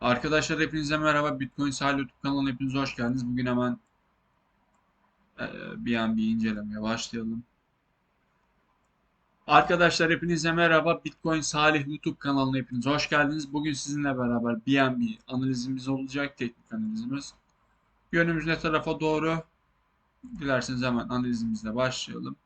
Arkadaşlar hepinize merhaba. Bitcoin Sahil YouTube kanalına hepiniz hoş geldiniz. Bugün hemen e, bir an bir incelemeye başlayalım. Arkadaşlar hepinize merhaba. Bitcoin Salih YouTube kanalına hepiniz hoş geldiniz. Bugün sizinle beraber BNB analizimiz olacak. Teknik analizimiz. Yönümüz ne tarafa doğru? Dilerseniz hemen analizimizle başlayalım.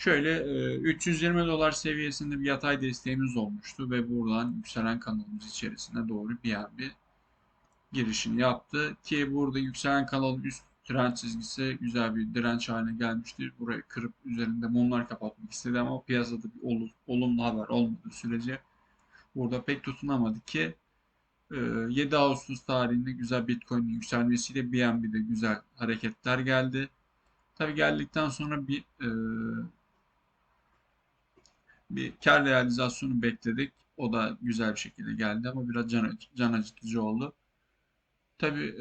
Şöyle e, 320 dolar seviyesinde bir yatay desteğimiz olmuştu ve buradan yükselen kanalımız içerisine doğru bir an bir girişini yaptı. Ki burada yükselen kanalın üst trend çizgisi güzel bir direnç haline gelmiştir. Burayı kırıp üzerinde mumlar kapatmak istedi ama piyasada bir ol- olumlu haber olmadığı sürece burada pek tutunamadı ki e, 7 Ağustos tarihinde güzel Bitcoin'in yükselmesiyle BNB'de güzel hareketler geldi. Tabi geldikten sonra bir e, bir kar realizasyonu bekledik. O da güzel bir şekilde geldi ama biraz can, can acıtıcı oldu. Tabii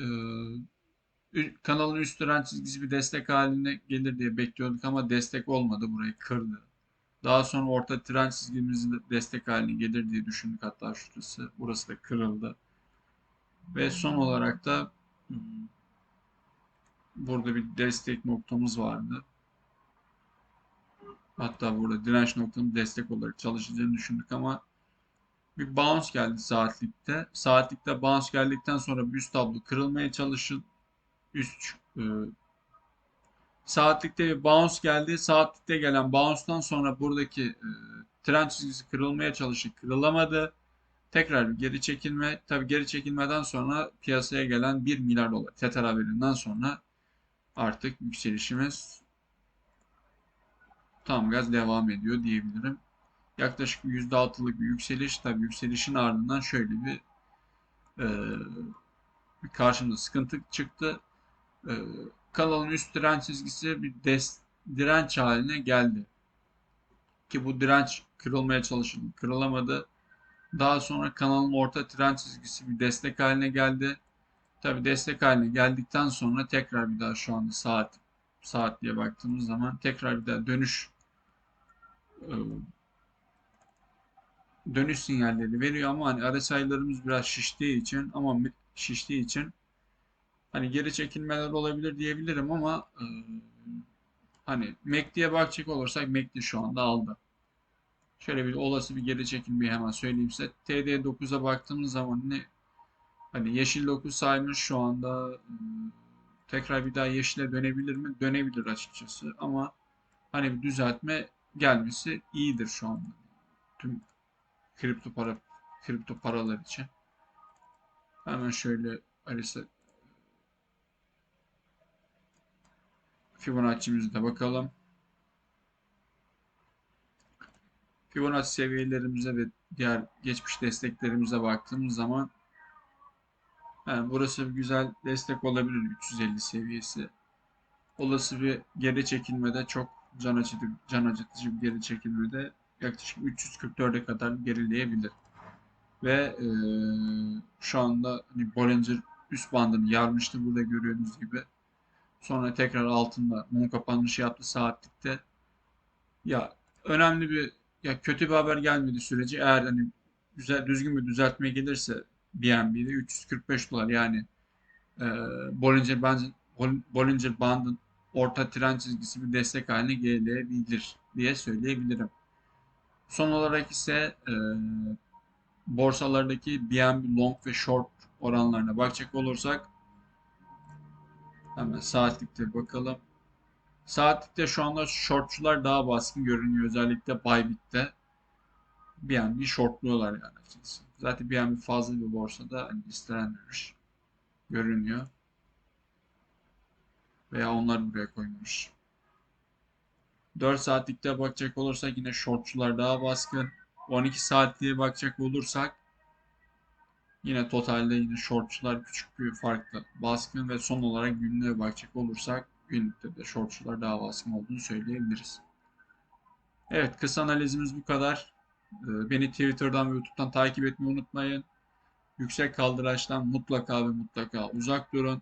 e, kanalın üst direnç çizgisi bir destek haline gelir diye bekliyorduk ama destek olmadı. Burayı kırdı. Daha sonra orta direnç çizgimizin de destek haline gelir diye düşündük hatta şurası. Burası da kırıldı. Ve son olarak da hmm, burada bir destek noktamız vardı. Hatta burada direnç noktamız destek olarak çalışacağını düşündük ama bir bounce geldi saatlikte. Saatlikte bounce geldikten sonra bir üst tablo kırılmaya çalışın. Üst e, saatlikte bir bounce geldi. Saatlikte gelen bounce'dan sonra buradaki e, trend çizgisi kırılmaya çalıştı. Kırılamadı. Tekrar bir geri çekilme. Tabi geri çekilmeden sonra piyasaya gelen 1 milyar dolar Tether haberinden sonra artık yükselişimiz tam gaz devam ediyor diyebilirim. Yaklaşık %6'lık bir yükseliş. Tabii yükselişin ardından şöyle bir e, bir karşımıza sıkıntı çıktı. E, kanalın üst direnç çizgisi bir des, direnç haline geldi. Ki bu direnç kırılmaya çalışıldı. Kırılamadı. Daha sonra kanalın orta direnç çizgisi bir destek haline geldi. Tabi destek haline geldikten sonra tekrar bir daha şu anda saat saat diye baktığımız zaman tekrar bir daha dönüş dönüş sinyalleri veriyor ama hani RSI'larımız biraz şiştiği için ama şiştiği için hani geri çekilmeler olabilir diyebilirim ama hani MACD'ye bakacak olursak MACD şu anda aldı. Şöyle bir olası bir geri çekilmeyi hemen söyleyeyim size. TD9'a baktığımız zaman ne hani yeşil 9 saymış şu anda tekrar bir daha yeşile dönebilir mi? Dönebilir açıkçası ama hani bir düzeltme gelmesi iyidir şu anda. Tüm kripto para kripto paralar için. Hemen şöyle Arisa Fibonacci'mize bakalım. Fibonacci seviyelerimize ve diğer geçmiş desteklerimize baktığımız zaman yani burası bir güzel destek olabilir 350 seviyesi. Olası bir geri çekilmede çok can acıtıcı, can acıtıcı bir geri çekilmede yaklaşık 344'e kadar gerileyebilir. Ve e, şu anda hani Bollinger üst bandını yarmıştı burada görüyorsunuz gibi. Sonra tekrar altında mum kapanışı yaptı saatlikte. Ya önemli bir ya kötü bir haber gelmedi sürece eğer hani güzel düzgün bir düzeltme gelirse BNB'de 345 dolar yani e, Bollinger Band Bollinger Band'ın orta tren çizgisi bir destek haline gelebilir diye söyleyebilirim. Son olarak ise e, borsalardaki BNB long ve short oranlarına bakacak olursak hemen saatlikte bakalım. Saatlikte şu anda shortçular daha baskın görünüyor. Özellikle Bybit'te BNB shortluyorlar yani açıkçası. Zaten BNB fazla bir borsada hani listelenmemiş görünüyor. Veya onlar buraya koymuş. 4 saatlikte bakacak olursak yine shortçular daha baskın. 12 saatliğe bakacak olursak yine totalde yine shortçular küçük bir farklı baskın ve son olarak günlüğe bakacak olursak günlükte de shortçular daha baskın olduğunu söyleyebiliriz. Evet kısa analizimiz bu kadar. Ee, beni Twitter'dan ve YouTube'dan takip etmeyi unutmayın. Yüksek kaldıraçtan mutlaka ve mutlaka uzak durun.